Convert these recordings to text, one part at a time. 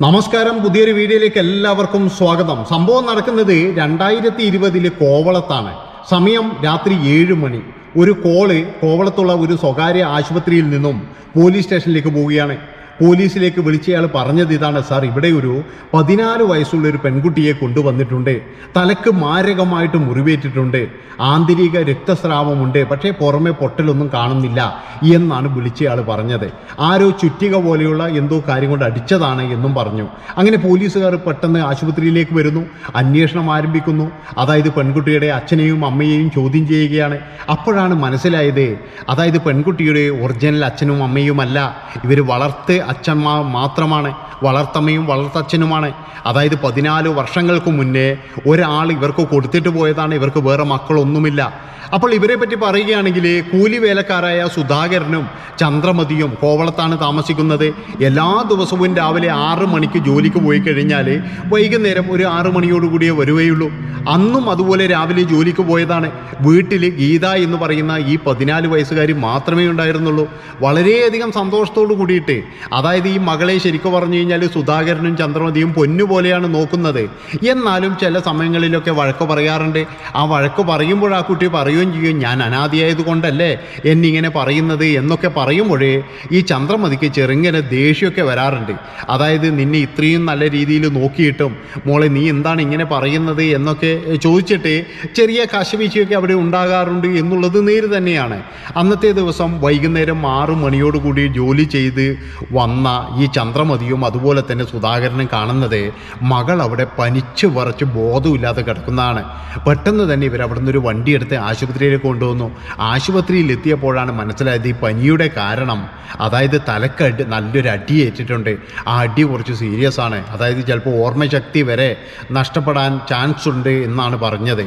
നമസ്കാരം. പുതിയൊരു വീഡിയോയിലേക്ക് എല്ലാവർക്കും സ്വാഗതം. സംഭവം നടക്കുന്നത് രണ്ടായിരത്തി ഇരുപതിൽ കോവളത്താണ്. സമയം രാത്രി ഏഴ് മണി. ഒരു കോൾ കോവളത്തുള്ള ഒരു സ്വകാര്യ ആശുപത്രിയിൽ നിന്നും പോലീസ് സ്റ്റേഷനിലേക്ക് പോവുകയാണ്. പോലീസിലേക്ക് വിളിച്ചയാൾ പറഞ്ഞത് ഇതാണ് സാർ. ഇവിടെ ഒരു പതിനാല് വയസ്സുള്ള ഒരു പെൺകുട്ടിയെ കൊണ്ടുവന്നിട്ടുണ്ട്. തലക്ക് മാരകമായിട്ട് മുറിവേറ്റിട്ടുണ്ട്. ആന്തരിക രക്തസ്രാവമുണ്ട്. പക്ഷേ പുറമെ പൊട്ടലൊന്നും കാണുന്നില്ല എന്നാണ് വിളിച്ചയാൾ പറഞ്ഞത്. ആരോ ചുറ്റിക പോലെയുള്ള എന്തോ കാര്യം കൊണ്ട് അടിച്ചതാണ് എന്നും പറഞ്ഞു. അങ്ങനെ പോലീസുകാർ പെട്ടെന്ന് ആശുപത്രിയിലേക്ക് വരുന്നു. അന്വേഷണം ആരംഭിക്കുന്നു. അതായത് പെൺകുട്ടിയുടെ അച്ഛനെയും അമ്മയെയും ചോദ്യം ചെയ്യുകയാണ്. അപ്പോഴാണ് മനസ്സിലായത്. അതായത് പെൺകുട്ടിയുടെ ഒറിജിനൽ അച്ഛനും അമ്മയുമല്ല. ഇവർ വളർത്ത് അച്ഛന്മാർ മാത്രമാണ് വളർത്തമ്മയും വളർത്തച്ഛനുമാണ്. അതായത് പതിനാല് വർഷങ്ങൾക്ക് മുന്നേ ഒരാൾ ഇവർക്ക് കൊടുത്തിട്ട് പോയതാണ് ഇവർക്ക് വേറെ മക്കളൊന്നുമില്ല. അപ്പോൾ ഇവരെ പറ്റി പറയുകയാണെങ്കിൽ കൂലി വേലക്കാരായ സുധാകരനും ചന്ദ്രമതിയും കോവളത്താണ് താമസിക്കുന്നത്. എല്ലാ ദിവസവും രാവിലെ ആറ് മണിക്ക് ജോലിക്ക് പോയി കഴിഞ്ഞാൽ വൈകുന്നേരം ഒരു ആറ് മണിയോടുകൂടിയേ വരുകയുള്ളൂ. അന്നും അതുപോലെ രാവിലെ ജോലിക്ക് പോയതാണ്. വീട്ടിൽ ഗീത എന്ന് പറയുന്ന ഈ പതിനാല് വയസ്സുകാരി മാത്രമേ ഉണ്ടായിരുന്നുള്ളൂ. വളരെയധികം സന്തോഷത്തോടു കൂടിയിട്ട് അതായത് ഈ മകളെ ശരിക്കും പറഞ്ഞു കഴിഞ്ഞാൽ സുധാകരനും ചന്ദ്രമതിയും പൊന്നുപോലെയാണ് നോക്കുന്നത്. എന്നാലും ചില സമയങ്ങളിലൊക്കെ വഴക്ക് പറയാറുണ്ട്. ആ വഴക്ക് പറയുമ്പോൾ ആ കുട്ടി പറയുകയും ചെയ്യും ഞാൻ അനാദിയായത് കൊണ്ടല്ലേ എന്നിങ്ങനെ പറയുന്നത്? എന്നൊക്കെ പറയുമ്പോഴേ ഈ ചന്ദ്രമതിക്ക് ചെറുങ്ങനെ ദേഷ്യമൊക്കെ വരാറുണ്ട്. അതായത് നിന്നെ ഇത്രയും നല്ല രീതിയിൽ നോക്കിയിട്ടും മോളെ നീ എന്താണ് ഇങ്ങനെ പറയുന്നത്? എന്നൊക്കെ ചോദിച്ചിട്ട് ചെറിയ കശവീശയൊക്കെ അവിടെ ഉണ്ടാകാറുണ്ട് എന്നുള്ളത് നേര് തന്നെയാണ്. അന്നത്തെ ദിവസം വൈകുന്നേരം ആറു മണിയോടുകൂടി ജോലി ചെയ്ത് വന്ന ഈ ചന്ദ്രമതിയും അതുപോലെ തന്നെ സുധാകരനും കാണുന്നത് മകൾ അവിടെ പനിച്ച് വറച്ച് ബോധമില്ലാതെ കിടക്കുന്നതാണ്. പെട്ടെന്ന് തന്നെ ഇവർ അവിടെ നിന്നൊരു വണ്ടിയെടുത്ത് ആശുപത്രിയിലേക്ക് കൊണ്ടുവന്നു. ആശുപത്രിയിൽ എത്തിയപ്പോഴാണ് മനസ്സിലായത് ഈ പനിയുടെ കാരണം. അതായത് തലക്കടി നല്ലൊരു അടി ഏറ്റിട്ടുണ്ട്. ആ അടി കുറച്ച് സീരിയസ് ആണ്. അതായത് ചിലപ്പോൾ ഓർമ്മശക്തി വരെ നഷ്ടപ്പെടാൻ ചാൻസ് ഉണ്ട് എന്നാണ് പറഞ്ഞത്.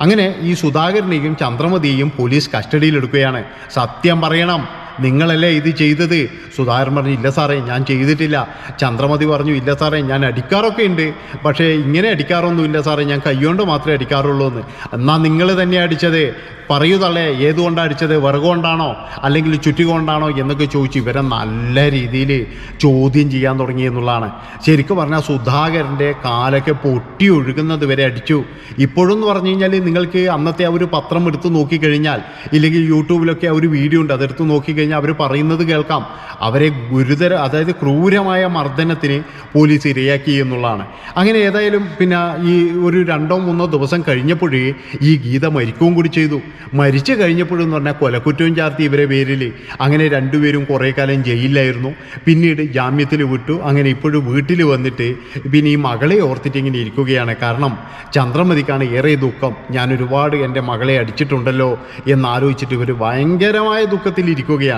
അങ്ങനെ ഈ സുധാകരനെയും ചന്ദ്രമതിയെയും പോലീസ് കസ്റ്റഡിയിലെടുക്കുകയാണ് സത്യം പറയണം. നിങ്ങളല്ലേ ഇത് ചെയ്തത്? സുധാകരൻ പറഞ്ഞു ഇല്ല സാറേ ഞാൻ ചെയ്തിട്ടില്ല. ചന്ദ്രമതി പറഞ്ഞു ഇല്ല സാറേ ഞാൻ അടിക്കാറൊക്കെ ഉണ്ട്. പക്ഷേ ഇങ്ങനെ അടിക്കാറൊന്നുമില്ല സാറേ ഞാൻ കൈകൊണ്ട് മാത്രമേ അടിക്കാറുള്ളൂ എന്ന് എന്നാൽ നിങ്ങൾ തന്നെ അടിച്ചത്? പറയൂ തള്ളേ ഏതുകൊണ്ടാണ് അടിച്ചത്? വിറകുകൊണ്ടാണോ അല്ലെങ്കിൽ ചുറ്റി കൊണ്ടാണോ? എന്നൊക്കെ ചോദിച്ചു. ഇവരെ നല്ല രീതിയിൽ ചോദ്യം ചെയ്യാൻ തുടങ്ങി എന്നുള്ളതാണ്. ശരിക്കും പറഞ്ഞാൽ സുധാകരന്റെ കാലൊക്കെ പൊട്ടി ഒഴുകുന്നത് വരെ അടിച്ചു. ഇപ്പോഴും എന്ന് പറഞ്ഞു കഴിഞ്ഞാൽ നിങ്ങൾക്ക് അന്നത്തെ ആ ഒരു പത്രം എടുത്ത് നോക്കിക്കഴിഞ്ഞാൽ ഇല്ലെങ്കിൽ യൂട്യൂബിലൊക്കെ ആ ഒരു വീഡിയോ ഉണ്ട് അതെടുത്ത് നോക്കിക്കഴിഞ്ഞാൽ അവർ പറയുന്നത് കേൾക്കാം. അവരെ ഗുരുതര അതായത് ക്രൂരമായ മർദ്ദനത്തിന് പോലീസ് ഇരയാക്കി എന്നുള്ളതാണ്. അങ്ങനെ ഏതായാലും പിന്നെ ഈ ഒരു രണ്ടോ മൂന്നോ ദിവസം കഴിഞ്ഞപ്പോഴേ ഈ ഗീത മരിക്കുകയും കൂടി ചെയ്തു. മരിച്ചു കഴിഞ്ഞപ്പോഴെന്ന് പറഞ്ഞാൽ കൊലക്കുറ്റവും ചാർത്തി ഇവരെ പേരിൽ അങ്ങനെ രണ്ടുപേരും കുറേ കാലം ജയിലിലായിരുന്നു. പിന്നീട് ജാമ്യത്തിൽ വിട്ടു. അങ്ങനെ ഇപ്പോഴും വീട്ടിൽ വന്നിട്ട് പിന്നെ ഈ മകളെ ഓർത്തിട്ട് ഇങ്ങനെ ഇരിക്കുകയാണ്. കാരണം ചന്ദ്രമതിക്കാണ് ഏറെ ദുഃഖം. ഞാൻ ഒരുപാട് എന്റെ മകളെ അടിച്ചിട്ടുണ്ടല്ലോ എന്നാലോചിച്ചിട്ട് ഇവർ ഭയങ്കരമായ ദുഃഖത്തിൽ ഇരിക്കുകയാണ്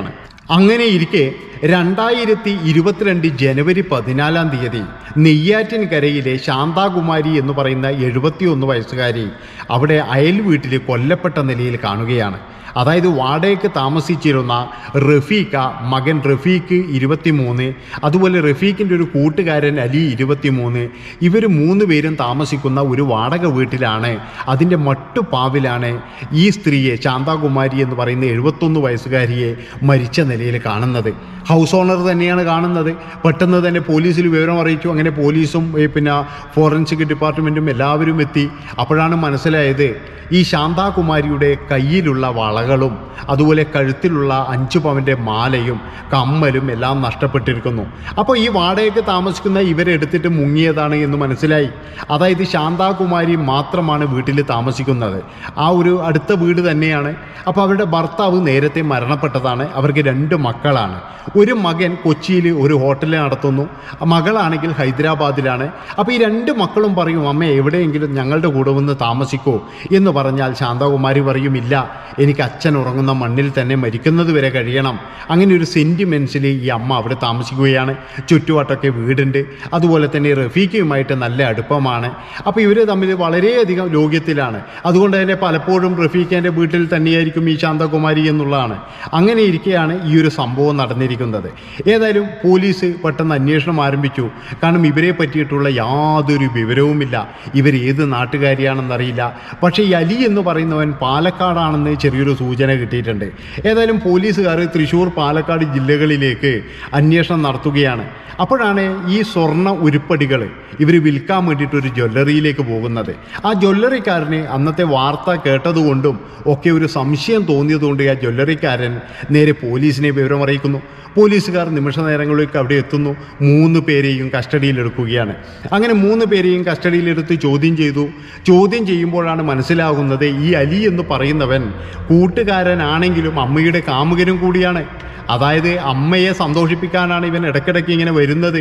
അങ്ങനെ ഇരിക്കെ രണ്ടായിരത്തി ഇരുപത്തിരണ്ട് ജനുവരി പതിനാലാം തീയതി നെയ്യാറ്റിൻകരയിലെ ശാന്താകുമാരി എന്ന് പറയുന്ന എഴുപത്തിയൊന്ന് വയസ്സുകാരി അവിടെ അയൽ വീട്ടിൽ കൊല്ലപ്പെട്ട നിലയിൽ കാണുകയാണ്. അതായത് വാടകയ്ക്ക് താമസിച്ചിരുന്ന റഫീഖ മകൻ റഫീഖ് ഇരുപത്തിമൂന്ന് അതുപോലെ റഫീഖിന്റെ ഒരു കൂട്ടുകാരൻ അലി ഇരുപത്തിമൂന്ന് ഇവർ മൂന്ന് പേരും താമസിക്കുന്ന ഒരു വാടക വീട്ടിലാണ്. അതിന്റെ മട്ടുപാവിലാണ് ഈ സ്ത്രീയെ ശാന്താകുമാരി എന്ന് പറയുന്ന എഴുപത്തൊന്ന് വയസ്സുകാരിയെ മരിച്ച നിലയിൽ കാണുന്നത്. ഹൗസ് ഓണർ തന്നെയാണ് കാണുന്നത്. പെട്ടെന്ന് തന്നെ പോലീസിൽ വിവരം അറിയിച്ചു. അങ്ങനെ പോലീസും പിന്നെ ഫോറൻസിക് ഡിപ്പാർട്ട്മെന്റും എല്ലാവരും എത്തി. അപ്പോഴാണ് മനസ്സിലായത് ഈ ശാന്താകുമാരിയുടെ കയ്യിലുള്ള വളകളും അതുപോലെ കഴുത്തിലുള്ള അഞ്ചു പവന്റെ മാലയും കമ്മലും എല്ലാം നഷ്ടപ്പെട്ടിരിക്കുന്നു. അപ്പോൾ ഈ വാടകയ്ക്ക് താമസിക്കുന്ന ഇവരെ എടുത്തിട്ട് മുങ്ങിയതാണ് എന്ന് മനസ്സിലായി. അതായത് ശാന്താകുമാരി മാത്രമാണ് വീട്ടിൽ താമസിക്കുന്നത്. ആ ഒരു അടുത്ത വീട് തന്നെയാണ്. അപ്പോൾ അവരുടെ ഭർത്താവ് നേരത്തെ മരണപ്പെട്ടതാണ്. അവർക്ക് രണ്ട് മക്കളാണ്. ഒരു മകൻ കൊച്ചിയിൽ ഒരു ഹോട്ടൽ നടത്തുന്നു. മകളാണെങ്കിൽ ഹൈദരാബാദിലാണ്. അപ്പോൾ ഈ രണ്ട് മക്കളും പറയും അമ്മ എവിടെയെങ്കിലും ഞങ്ങളുടെ കൂടെ വന്ന് താമസിക്കോ എന്ന് പറഞ്ഞാൽ ശാന്താകുമാരി പറയും ഇല്ല എനിക്ക് അച്ഛൻ ഉറങ്ങുന്ന മണ്ണിൽ തന്നെ മരിക്കുന്നത് വരെ കഴിയണം. അങ്ങനെ ഒരു സെന്റിമെൻസിൽ ഈ അമ്മ അവിടെ താമസിക്കുകയാണ്. ചുറ്റുവട്ടൊക്കെ വീടുണ്ട്. അതുപോലെ തന്നെ റഫീഖയുമായിട്ട് നല്ല അടുപ്പമാണ്. അപ്പോൾ ഇവർ തമ്മിൽ വളരെയധികം ലോക്യത്തിലാണ് അതുകൊണ്ട് തന്നെ പലപ്പോഴും റഫീഖിന്റെ വീട്ടിൽ തന്നെയായിരിക്കും ഈ ശാന്തകുമാരി എന്നുള്ളതാണ്. അങ്ങനെ ഇരിക്കെയാണ് ഈ ഒരു സംഭവം നടന്നിരിക്കുന്നത്. ഏതായാലും പോലീസ് പെട്ടെന്ന് അന്വേഷണം ആരംഭിച്ചു. കാരണം ഇവരെ പറ്റിയിട്ടുള്ള യാതൊരു വിവരവുമില്ല. ഇവർ ഏത് നാട്ടുകാരിയാണെന്നറിയില്ല. പക്ഷേ ഈ അലി എന്ന് പറയുന്നവൻ പാലക്കാടാണെന്ന് ചെറിയൊരു സൂചന കിട്ടിയിട്ടുണ്ട്. ഏതായാലും പോലീസുകാർ തൃശ്ശൂർ പാലക്കാട് ജില്ലകളിലേക്ക് അന്വേഷണം നടത്തുകയാണ്. അപ്പോഴാണ് ഈ സ്വർണ ഉരുപ്പടികൾ ഇവർ വിൽക്കാൻ വേണ്ടിയിട്ട് ഒരു ജ്വല്ലറിയിലേക്ക് പോകുന്നത്. ആ ജ്വല്ലറിക്കാരന് അന്നത്തെ വാർത്ത കേട്ടതുകൊണ്ടും ഒക്കെ ഒരു സംശയം തോന്നിയതുകൊണ്ട് ആ ജ്വല്ലറിക്കാരൻ നേരെ പോലീസിനെ വിവരം അറിയിക്കുന്നു. പോലീസുകാർ നിമിഷ നേരങ്ങളിലേക്ക് അവിടെ എത്തുന്നു. മൂന്ന് പേരെയും കസ്റ്റഡിയിലെടുക്കുകയാണ് അങ്ങനെ മൂന്ന് പേരെയും കസ്റ്റഡിയിലെടുത്ത് ചോദ്യം ചെയ്തു. ചോദ്യം ചെയ്യുമ്പോഴാണ് മനസ്സിലാകുന്നത് ഈ അലി എന്ന് പറയുന്നവൻ കൂട്ടുകാരനാണെങ്കിലും അമ്മയുടെ കാമുകനും കൂടിയാണ്. അതായത് അമ്മയെ സന്തോഷിപ്പിക്കാനാണ് ഇവൻ ഇടയ്ക്കിടയ്ക്ക് ഇങ്ങനെ വരുന്നത്.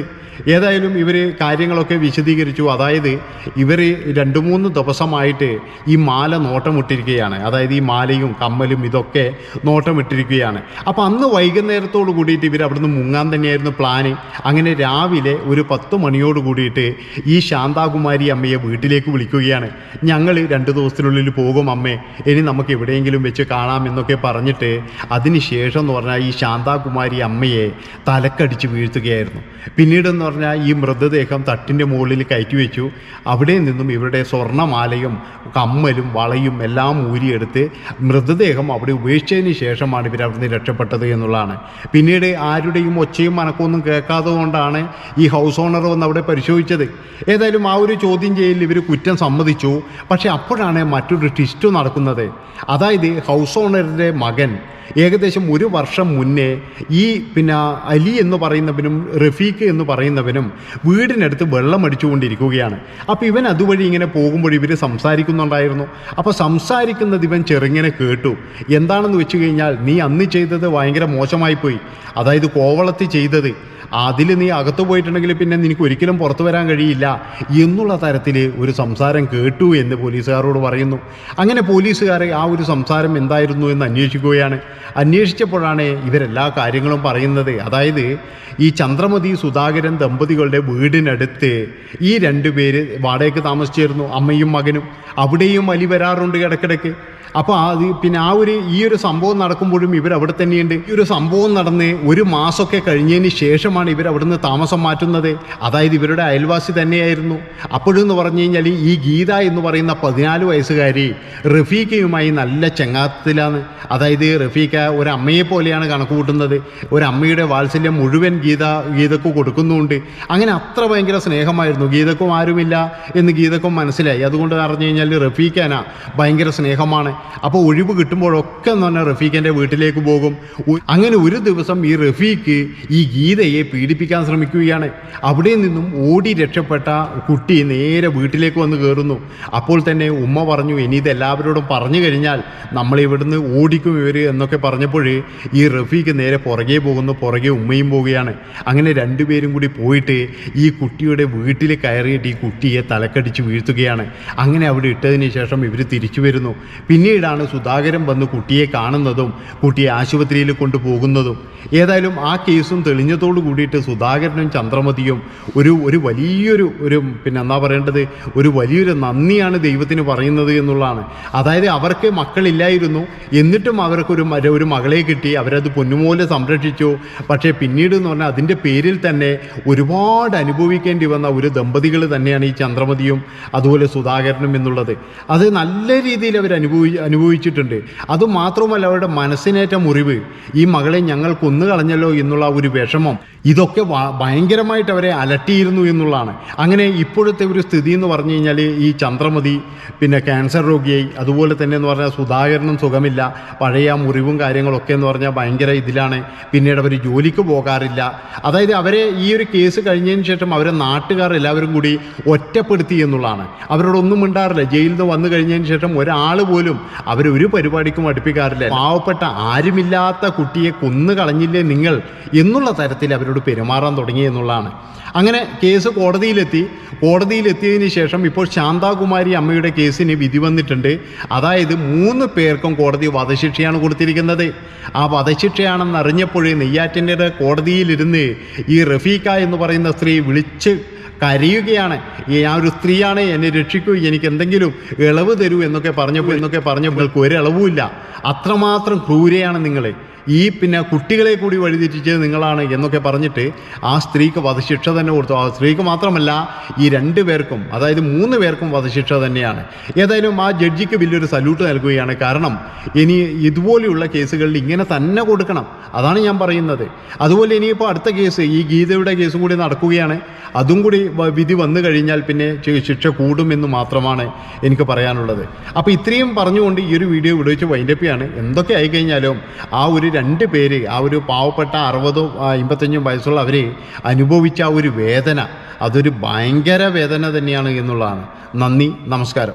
ഏതായാലും ഇവർ കാര്യങ്ങളൊക്കെ വിശദീകരിച്ചു. അതായത് ഇവർ രണ്ട് മൂന്ന് ദിവസമായിട്ട് ഈ മാല നോട്ടമിട്ടിരിക്കുകയാണ്. അതായത് ഈ മാലയും കമ്മലും ഇതൊക്കെ നോട്ടമിട്ടിരിക്കുകയാണ്. അപ്പോൾ അന്ന് വൈകുന്നേരത്തോട് കൂടിയിട്ട് ഇവർ അവിടുന്ന് മുങ്ങാൻ തന്നെയായിരുന്നു പ്ലാന്. അങ്ങനെ രാവിലെ ഒരു പത്ത് മണിയോട് കൂടിയിട്ട് ഈ ശാന്താകുമാരി അമ്മയെ വീട്ടിലേക്ക് വിളിക്കുകയാണ്. ഞങ്ങൾ രണ്ട് ദിവസത്തിനുള്ളിൽ പോകും അമ്മേ. ഇനി നമുക്ക് എവിടെയെങ്കിലും വെച്ച് കാണാം എന്നൊക്കെ പറഞ്ഞിട്ട് അതിന് ശേഷം എന്ന് പറഞ്ഞാൽ ഈ ശാന്താകുമാരി അമ്മയെ തലക്കടിച്ച് വീഴ്ത്തുകയായിരുന്നു. പിന്നീടെന്ന് പറഞ്ഞാൽ ഈ മൃതദേഹം തട്ടിന്റെ മുകളിൽ കയറ്റി വെച്ചു. അവിടെ നിന്നും ഇവരുടെ സ്വർണമാലയും കമ്മലും വളയും എല്ലാം ഊരിയെടുത്ത് മൃതദേഹം അവിടെ ഉപേക്ഷിച്ചതിന് ശേഷമാണ് ഇവർ അവിടുന്ന് രക്ഷപ്പെട്ടത് എന്നുള്ളതാണ്. പിന്നീട് ആരുടെയും ഒച്ചയും മനക്കൊന്നും കേൾക്കാതെ കൊണ്ടാണ് ഈ ഹൗസ് ഓണർ വന്ന് അവിടെ പരിശോധിച്ചത്. ഏതായാലും ആ ഒരു ചോദ്യം ചെയ്യലിൽ ഇവർ കുറ്റം സമ്മതിച്ചു. പക്ഷേ അപ്പോഴാണ് മറ്റൊരു ട്വിസ്റ്റ് നടക്കുന്നത്. അതായത് ഹൗസ് ഓണറിന്റെ മകൻ ഏകദേശം ഒരു വർഷം മുന്നേ ഈ പിന്നെ അലി എന്ന് പറയുന്നവനും റഫീഖ് എന്ന് പറയുന്നവനും വീടിനടുത്ത് വെള്ളം അടിച്ചുകൊണ്ടിരിക്കുകയാണ്. അപ്പോൾ ഇവൻ അതുവഴി ഇങ്ങനെ പോകുമ്പോൾ ഇവർ സംസാരിക്കുന്നുണ്ടായിരുന്നു. അപ്പോൾ സംസാരിക്കുന്നത് ഇവൻ ചെറുങ്ങനെ കേട്ടു. എന്താണെന്ന് വെച്ച് കഴിഞ്ഞാൽ നീ അന്ന് ചെയ്തത് ഭയങ്കര മോശമായിപ്പോയി. അതായത് കോവളത്ത് ചെയ്തത്. അതിൽ നീ അകത്ത് പോയിട്ടുണ്ടെങ്കിൽ പിന്നെ നിനക്ക് ഒരിക്കലും പുറത്തു വരാൻ കഴിയില്ല എന്നുള്ള തരത്തിൽ ഒരു സംസാരം കേട്ടു എന്ന് പോലീസുകാരോട് പറയുന്നു. അങ്ങനെ പോലീസുകാരെ ആ ഒരു സംസാരം എന്തായിരുന്നു എന്ന് അന്വേഷിക്കുകയാണ്. അന്വേഷിച്ചപ്പോഴാണ് ഇവരെല്ലാ കാര്യങ്ങളും പറയുന്നത്. അതായത് ഈ ചന്ദ്രമതി സുധാകരൻ ദമ്പതികളുടെ വീടിനടുത്ത് ഈ രണ്ടുപേര് വാടകയ്ക്ക് താമസിച്ചിരുന്നു അമ്മയും മകനും. അവിടെയും അലി വരാറുണ്ട് ഇടയ്ക്കിടയ്ക്ക്. അപ്പോൾ അത് പിന്നെ ആ ഒരു ഈ ഒരു സംഭവം നടക്കുമ്പോഴും ഇവർ അവിടെ തന്നെയുണ്ട്. ഈ ഒരു സംഭവം നടന്ന് ഒരു മാസമൊക്കെ കഴിഞ്ഞതിന് ശേഷമാണ് ഇവർ അവിടുന്ന് താമസം മാറ്റുന്നത്. അതായത് ഇവരുടെ അയൽവാസി തന്നെയായിരുന്നു. അപ്പോഴെന്ന് പറഞ്ഞു കഴിഞ്ഞാൽ ഈ ഗീത എന്ന് പറയുന്ന പതിനാല് വയസ്സുകാരി റഫീഖയുമായി നല്ല ചെങ്ങാത്തത്തിലാണ്. അതായത് റഫീഖ ഒരു അമ്മയെ പോലെയാണ് കണക്ക് കൂട്ടുന്നത്. ഒരു അമ്മയുടെ വാത്സല്യം മുഴുവൻ ഗീത ഗീതക്ക് കൊടുക്കുന്നുണ്ട്. അങ്ങനെ അത്ര ഭയങ്കര സ്നേഹമായിരുന്നു. ഗീതക്കും ആരുമില്ല എന്ന് ഗീതക്കും മനസ്സിലായി. അതുകൊണ്ട് പറഞ്ഞു കഴിഞ്ഞാൽ റഫീഖാന ഭയങ്കര സ്നേഹമാണ്. അപ്പോൾ ഒഴിവ് കിട്ടുമ്പോഴൊക്കെ എന്ന് പറഞ്ഞാൽ റഫീഖിന്റെ വീട്ടിലേക്ക് പോകും. അങ്ങനെ ഒരു ദിവസം ഈ റഫീഖ് ഈ ഗീതയെ പീഡിപ്പിക്കാൻ ശ്രമിക്കുകയാണ്. അവിടെ നിന്നും ഓടി രക്ഷപ്പെട്ട കുട്ടി നേരെ വീട്ടിലേക്ക് വന്ന് കയറുന്നു അപ്പോൾ തന്നെ ഉമ്മ പറഞ്ഞു ഇനി ഇത് എല്ലാവരോടും പറഞ്ഞു കഴിഞ്ഞാൽ നമ്മൾ ഇവിടുന്ന് ഓടിക്കും ഇവർ എന്നൊക്കെ പറഞ്ഞപ്പോൾ ഈ റഫീഖ് നേരെ പുറകെ പോകുന്നു പുറകെ ഉമ്മയും പോവുകയാണ്. അങ്ങനെ രണ്ടുപേരും കൂടി പോയിട്ട് ഈ കുട്ടിയുടെ വീട്ടിൽ കയറിയിട്ട് ഈ കുട്ടിയെ തലക്കടിച്ച് വീഴ്ത്തുകയാണ്. അങ്ങനെ അവിടെ ഇട്ടതിന് ശേഷം ഇവർ തിരിച്ചു വരുന്നു. പിന്നീടാണ് സുധാകരൻ വന്ന് കുട്ടിയെ കാണുന്നതും കുട്ടിയെ ആശുപത്രിയിൽ കൊണ്ടുപോകുന്നതും. ഏതായാലും ആ കേസും തെളിഞ്ഞതോട് കൂടിയിട്ട് സുധാകരനും ചന്ദ്രമതിയും ഒരു ഒരു വലിയൊരു ഒരു പിന്നെ എന്താ പറയേണ്ടത് ഒരു വലിയൊരു നന്ദിയാണ് ദൈവത്തിന് പറയുന്നത് എന്നുള്ളതാണ്. അതായത് അവർക്ക് മക്കളില്ലായിരുന്നു എന്നിട്ടും അവർക്കൊരു ഒരു മകളെ കിട്ടി അവരത് പൊന്നുപോലെ സംരക്ഷിച്ചു. പക്ഷേ പിന്നീട് എന്ന് പറഞ്ഞാൽ അതിന്റെ പേരിൽ തന്നെ ഒരുപാട് അനുഭവിക്കേണ്ടി വന്ന ഒരു ദമ്പതികൾ തന്നെയാണ് ഈ ചന്ദ്രമതിയും അതുപോലെ സുധാകരനും എന്നുള്ളത്. അത് നല്ല രീതിയിൽ അവർ അനുഭവി അനുഭവിച്ചിട്ടുണ്ട്. അതുമാത്രമല്ല അവരുടെ മനസ്സിനേറ്റ മുറിവ്. ഈ മകളെ ഞങ്ങൾ കൊന്നു കളഞ്ഞല്ലോ എന്നുള്ള ഒരു വിഷമം. ഇതൊക്കെ ഭയങ്കരമായിട്ട് അവരെ അലട്ടിയിരുന്നു എന്നുള്ളതാണ്. അങ്ങനെ ഇപ്പോഴത്തെ ഒരു സ്ഥിതി എന്ന് പറഞ്ഞു കഴിഞ്ഞാൽ ഈ ചന്ദ്രമതി പിന്നെ ക്യാൻസർ രോഗിയായി അതുപോലെ തന്നെ എന്ന് പറഞ്ഞാൽ സുധാകരനും സുഖമില്ല. പഴയ മുറിവും കാര്യങ്ങളൊക്കെ എന്ന് പറഞ്ഞാൽ ഭയങ്കര ഇതിലാണ്. പിന്നീട് അവർ ജോലിക്ക് പോകാറില്ല. അതായത് അവരെ ഈ ഒരു കേസ് കഴിഞ്ഞതിന് ശേഷം അവരെ നാട്ടുകാർ എല്ലാവരും കൂടി ഒറ്റപ്പെടുത്തി എന്നുള്ളതാണ്. അവരോടൊന്നും മിണ്ടാറില്ല. ജയിലിൽ നിന്ന് വന്നു കഴിഞ്ഞതിന് ശേഷം ഒരാൾ പോലും അവരെ ഒരു പരിപാടിക്കും അടുപ്പിക്കാറില്ല. പാവപ്പെട്ട ആരുമില്ലാത്ത കുട്ടിയെ കൊന്നു കളഞ്ഞില്ലേ നിങ്ങൾ എന്നുള്ള തരത്തിൽ അവരോട് പെരുമാറാൻ തുടങ്ങി എന്നുള്ളതാണ്. അങ്ങനെ കേസ് കോടതിയിലെത്തി. കോടതിയിലെത്തിയതിന് ശേഷം ഇപ്പോൾ ശാന്താകുമാരി അമ്മയുടെ കേസിന് വിധി വന്നിട്ടുണ്ട്. അതായത് മൂന്ന് പേർക്കും കോടതി വധശിക്ഷയാണ് കൊടുത്തിരിക്കുന്നത്. ആ വധശിക്ഷയാണെന്ന് അറിഞ്ഞപ്പോഴേ നെയ്യാറ്റിന്റെ കോടതിയിലിരുന്ന് ഈ റഫീഖ എന്ന് പറയുന്ന സ്ത്രീ വിളിച്ച് കരയുകയാണ്. ആ ഒരു സ്ത്രീയാണ് എന്നെ രക്ഷിക്കൂ എനിക്ക് എന്തെങ്കിലും ഇളവ് തരൂ എന്നൊക്കെ പറഞ്ഞപ്പോൾ എന്നൊക്കെ പറഞ്ഞപ്പോൾ നിങ്ങൾക്ക് ഒരു ഇളവുമില്ല അത്രമാത്രം ക്രൂരയാണ് നിങ്ങൾ ഈ പിന്നെ കുട്ടികളെ കൂടി വഴിതെറ്റിച്ചത് നിങ്ങളാണ് എന്നൊക്കെ പറഞ്ഞിട്ട് ആ സ്ത്രീക്ക് വധശിക്ഷ തന്നെ കൊടുത്തു. ആ സ്ത്രീക്ക് മാത്രമല്ല ഈ രണ്ട് പേർക്കും അതായത് മൂന്ന് പേർക്കും വധശിക്ഷ തന്നെയാണ്. ഏതായാലും ആ ജഡ്ജിക്ക് വലിയൊരു സല്യൂട്ട് നൽകുകയാണ്. കാരണം ഇനി ഇതുപോലെയുള്ള കേസുകളിൽ ഇങ്ങനെ തന്നെ കൊടുക്കണം. അതാണ് ഞാൻ പറയുന്നത്. അതുപോലെ ഇനിയിപ്പോൾ അടുത്ത കേസ് ഈ ഗീതയുടെ കേസും കൂടി നടക്കുകയാണ്. അതും കൂടി വിധി വന്നു കഴിഞ്ഞാൽ പിന്നെ ശിക്ഷ കൂടുമെന്ന് മാത്രമാണ് എനിക്ക് പറയാനുള്ളത്. അപ്പോൾ ഇത്രയും പറഞ്ഞുകൊണ്ട് ഈ ഒരു വീഡിയോ ഇവിടെ വൈൻഡപ്പിയാണ് എന്തൊക്കെ ആയിക്കഴിഞ്ഞാലും ആ ഒരു രണ്ട് പേര് ആ ഒരു പാവപ്പെട്ട അറുപതും അമ്പത്തഞ്ചും വയസ്സുള്ള അവർ അനുഭവിച്ച ആ ഒരു വേദന അതൊരു ഭയങ്കര വേദന തന്നെയാണ് എന്നുള്ളതാണ്. നന്ദി നമസ്കാരം.